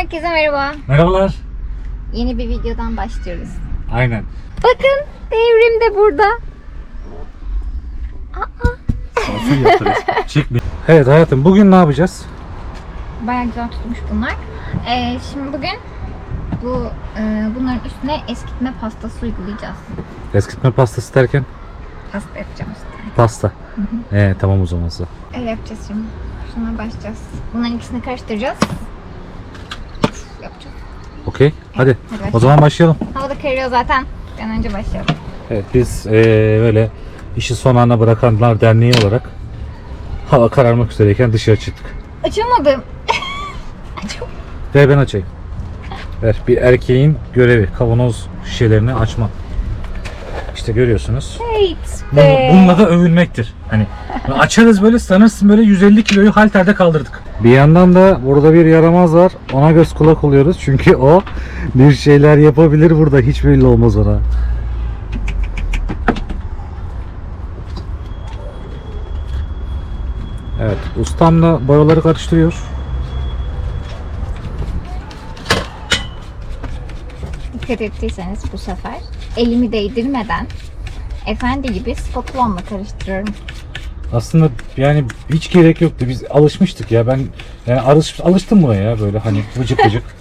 Herkese merhaba. Merhabalar. Yeni bir videodan başlıyoruz. Aynen. Bakın devrim de burada. Aa, Sansür yaptırız. Çekme. Evet hayatım bugün ne yapacağız? bayağı güzel tutmuş bunlar. Ee, şimdi bugün bu e, bunların üstüne eskitme pastası uygulayacağız. Eskitme pastası derken Pasta yapacağım işte. pasta. Ee, tamam o zaman. size. Öyle yapacağız şimdi. Şuna başlayacağız. Bunların ikisini karıştıracağız. Yapacağız. Okey. Hadi. hadi O zaman başlayalım. Hava da kararıyor zaten. Bir an önce başlayalım. Evet biz ee, böyle işi son ana bırakanlar derneği olarak hava kararmak üzereyken dışarı çıktık. Açamadım. Açamadım. Ve ben açayım. Ver bir erkeğin görevi kavanoz şişelerini açma. İşte görüyorsunuz. Bu, bununla da övünmektir. Hani açarız böyle sanırsın böyle 150 kiloyu halterde kaldırdık. Bir yandan da burada bir yaramaz var. Ona göz kulak oluyoruz. Çünkü o bir şeyler yapabilir burada. Hiç belli olmaz ona. Evet, ustam da boyaları karıştırıyor. Dikkat ettiyseniz bu sefer elimi değdirmeden efendi gibi spatulamla karıştırıyorum. Aslında yani hiç gerek yoktu. Biz alışmıştık ya. Ben yani alış, alıştım buna ya böyle hani vıcık vıcık.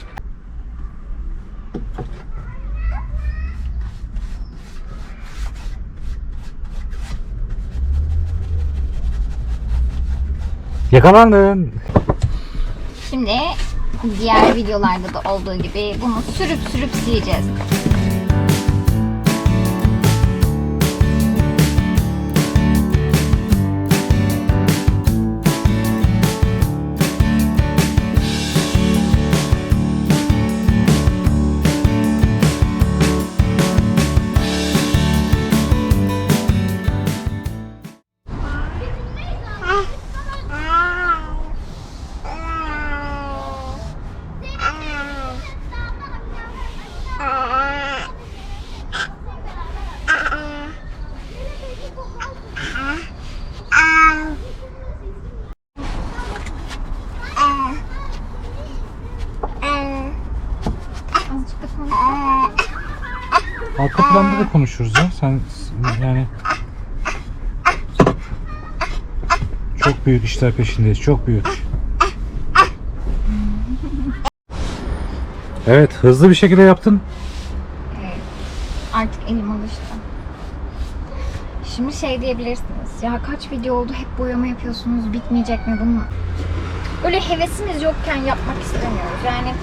Yakalandın. Şimdi diğer videolarda da olduğu gibi bunu sürüp sürüp sileceğiz. Planda da konuşuruz ya. Sen yani çok büyük işler peşindeyiz. Çok büyük. Evet, hızlı bir şekilde yaptın. Artık elim alıştı. Şimdi şey diyebilirsiniz. Ya kaç video oldu hep boyama yapıyorsunuz bitmeyecek mi bunun? Böyle hevesimiz yokken yapmak istemiyoruz. Yani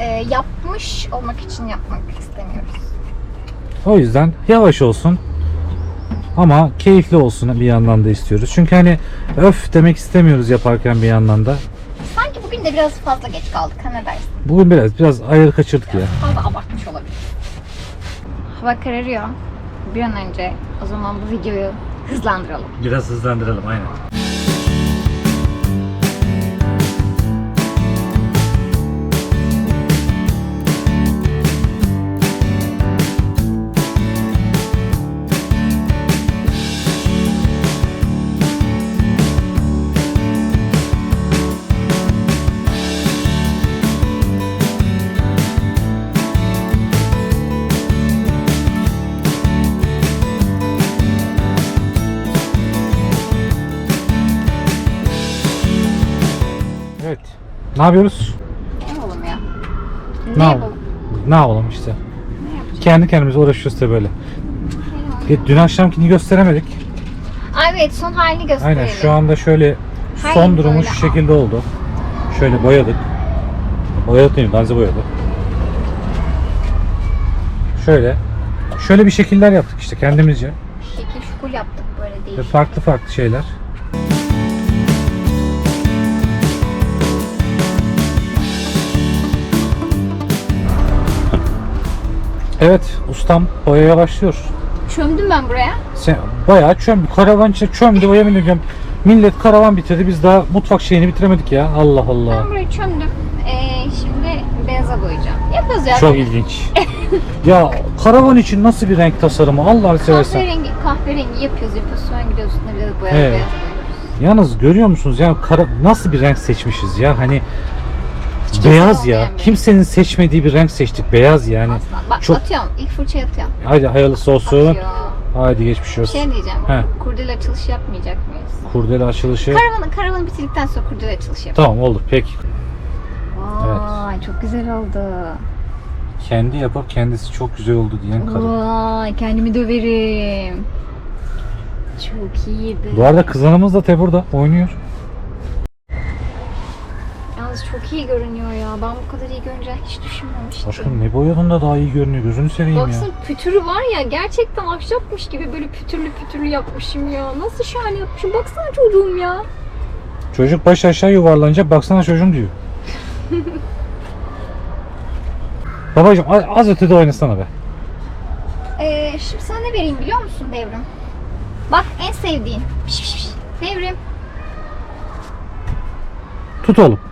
e, yapmış olmak için yapmak istemiyoruz. O yüzden yavaş olsun. Ama keyifli olsun bir yandan da istiyoruz. Çünkü hani öf demek istemiyoruz yaparken bir yandan da. Sanki bugün de biraz fazla geç kaldık. Ha ne dersin? Bugün biraz biraz ayarı kaçırdık ya. Fazla abartmış olabilir. Hava kararıyor. Bir an önce o zaman bu videoyu hızlandıralım. Biraz hızlandıralım aynen. Ne yapıyoruz? Ne yapalım ya? Ne Ne yapalım? Ne yapalım işte. Ne yapacağız? Kendi kendimize uğraşıyoruz da böyle. E, Dün akşamkini gösteremedik. Ay evet son halini gösterelim. Aynen şu anda şöyle Hayır, son durumu böyle şu şekilde oldu. Şöyle boyadık. Boyadık değil mi? Danze boyadı. Şöyle. Şöyle bir şekiller yaptık işte kendimizce. Şekil şukul yaptık böyle değil. Ve farklı farklı şeyler. Evet, ustam boyaya başlıyor. Çömdüm ben buraya. Sen bayağı çöm, karavan işte çömdü o yemin ediyorum. Millet karavan bitirdi biz daha mutfak şeyini bitiremedik ya. Allah Allah. Ben burayı çömdüm. Ee, şimdi beyaza boyayacağım. Yaparız ya. Çok ilginç. ya karavan için nasıl bir renk tasarımı Allah'ını seversen. Kahverengi, kahverengi yapıyoruz yapıyoruz. Sonra gidiyoruz üstüne bir de boya Evet. beyaz boyuyoruz. Yalnız görüyor musunuz ya kara, nasıl bir renk seçmişiz ya hani Hiç Beyaz ya. bir Kimsenin seçmediği bir renk seçtik. Beyaz yani. Aslında. Bak Çok- atıyorum. İlk fırçayı atıyorum. Haydi hayırlısı olsun. Atıyor. Haydi geçmiş Bir olsun. şey diyeceğim. He. Kurdele açılışı yapmayacak mıyız? Kurdele açılışı. Karavanı, karavanı bitirdikten sonra kurdele açılışı yapalım. Tamam oldu peki. Vay çok güzel oldu. Kendi yapıp kendisi çok güzel oldu diyen kadın. Vay kendimi döverim. Çok iyiydi. Bu arada kızanımız da Tebur'da oynuyor. Yalnız çok iyi görünüyor ya. Ben bu kadar iyi görünce hiç düşünmemiştim. Aşkım ne boyadın da daha iyi görünüyor. Gözünü seveyim ya. Baksana pütürü var ya gerçekten ahşapmış gibi böyle pütürlü pütürlü yapmışım ya. Nasıl şahane yapmışım. Baksana çocuğum ya. Çocuk baş aşağı yuvarlanacak. Baksana çocuğum diyor. Babacım az, az ötede oynasana be. Ee, şimdi sana ne vereyim biliyor musun Devrim? Bak en sevdiğin. Piş piş piş. Devrim Tut oğlum.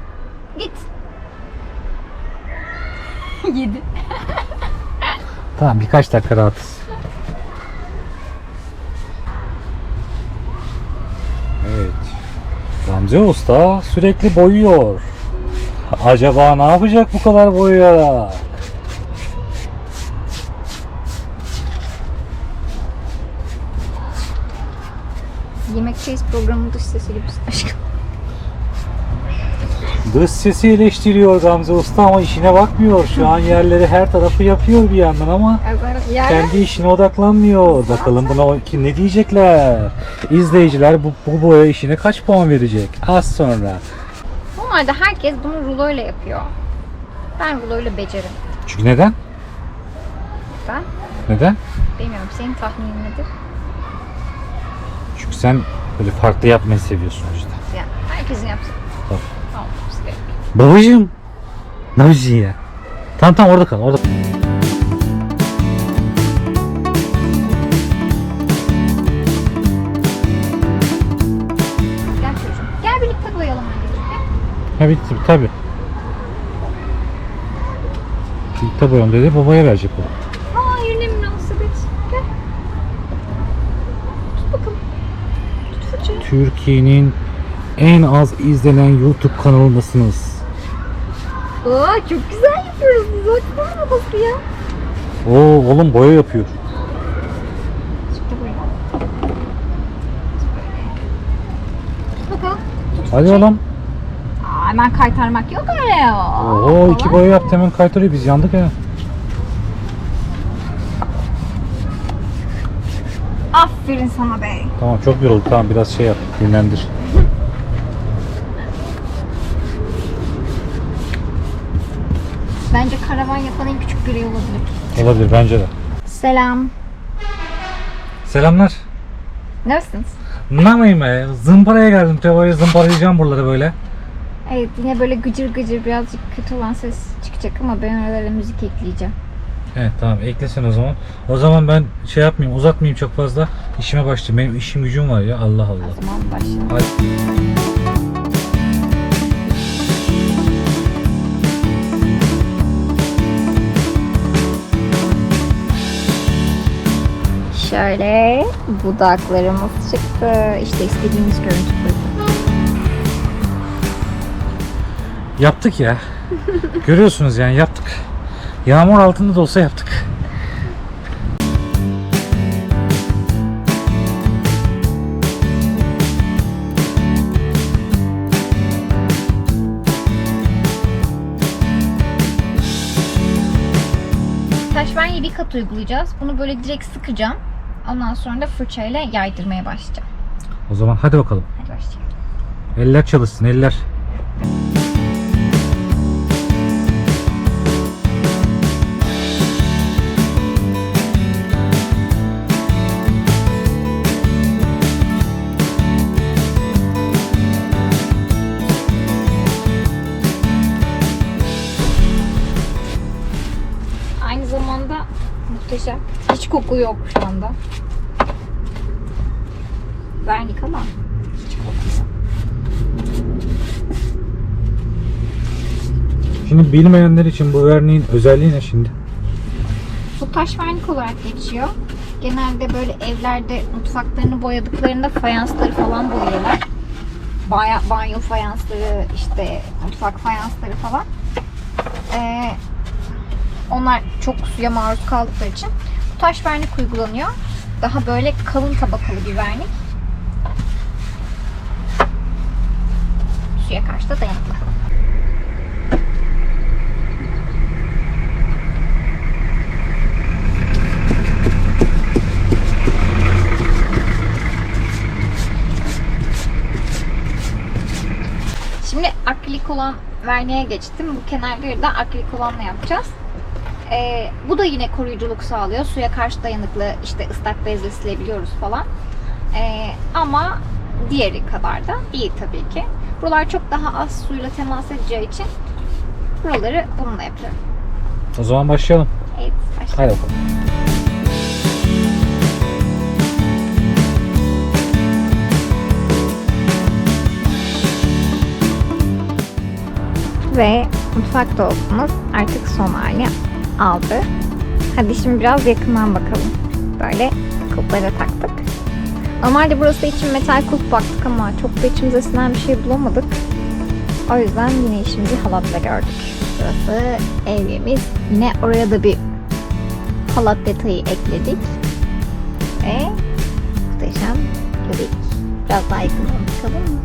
Yedi. Tamam birkaç dakika rahatız. Evet. Gamze Usta sürekli boyuyor. Acaba ne yapacak bu kadar boyayarak? Yemekteyiz programın dış sesi gibisin aşkım. Dış sesi eleştiriyor Gamze Usta ama işine bakmıyor. Şu an yerleri her tarafı yapıyor bir yandan ama kendi işine odaklanmıyor. Bakalım buna ne diyecekler? İzleyiciler bu, bu boya işine kaç puan verecek? Az sonra. Normalde herkes bunu ruloyla yapıyor. Ben ruloyla beceririm. Çünkü neden? Ben Neden? bilmiyorum senin tahminin nedir? Çünkü sen böyle farklı yapmayı seviyorsun işte. Yani herkesin yapsın. Babacığım. Ne yapıyorsun ya? Tamam tamam orada kal. Orada. Gel çocuğum. Gel birlikte boyayalım anneciğim. Ha bitti tabi. Birlikte boyam dedi babaya verecek o. Hayır ne münasebet. Gel. Tut bakalım. Tut fırçayı. Türkiye'nin en az izlenen YouTube kanalındasınız. Aa çok güzel yapıyoruz biz. Baksana babası ya. Oo oğlum boya yapıyor. Bakalım. Hadi oğlum. Aa, hemen kaytarmak yok öyle ya. Oo iki boya yaptı hemen kaytarıyor biz yandık ya. Aferin sana be. Tamam çok yoruldu tamam biraz şey yap dinlendir. Bence karavan yapan en küçük birey olabilir. Olabilir bence de. Selam. Selamlar. Nasılsınız? Ne yapayım be? Zımparaya geldim. Tevo'ya zımparalayacağım buraları böyle. Evet yine böyle gıcır gıcır birazcık kötü olan ses çıkacak ama ben aralara müzik ekleyeceğim. Evet tamam eklesin o zaman. O zaman ben şey yapmayayım uzatmayayım çok fazla. İşime başlayayım. Benim işim gücüm var ya Allah O Allah. zaman başlayalım. Hadi. Şöyle budaklarımız çıktı. İşte istediğimiz görüntü. Yaptık ya. Görüyorsunuz yani yaptık. Yağmur altında da olsa yaptık. Taşvenye bir kat uygulayacağız. Bunu böyle direkt sıkacağım. Ondan sonra da fırçayla yaydırmaya başlayacağım. O zaman hadi bakalım. Hadi başlayalım. Eller çalışsın eller. Koku yok şu anda. Vernik ama hiç koku yok. Şimdi bilmeyenler için bu verniğin özelliği ne şimdi? Bu taş vernik olarak geçiyor. Genelde böyle evlerde mutfaklarını boyadıklarında fayansları falan boyuyorlar. Baya, banyo fayansları, işte mutfak fayansları falan. Ee, onlar çok suya maruz kaldıkları için taş vernik uygulanıyor. Daha böyle kalın tabakalı bir vernik. Suya karşı da dayanıklı. Şimdi akrilik olan verniğe geçtim. Bu kenarları da akrilik olanla yapacağız. Ee, bu da yine koruyuculuk sağlıyor. Suya karşı dayanıklı işte ıslak bezle silebiliyoruz falan. Ee, ama diğeri kadar da değil tabii ki. Buralar çok daha az suyla temas edeceği için buraları bununla yapıyorum. O zaman başlayalım. Evet, başlayalım. Hadi bakalım. Ve mutfak dolabımız artık son hali aldı. Hadi şimdi biraz yakından bakalım. Böyle kulplara taktık. Normalde burası için metal kulp baktık ama çok da içimize sinen bir şey bulamadık. O yüzden yine işimizi halatla gördük. Burası evimiz. Yine oraya da bir halat detayı ekledik. Ve muhteşem göbek. Biraz daha yakından bakalım mı?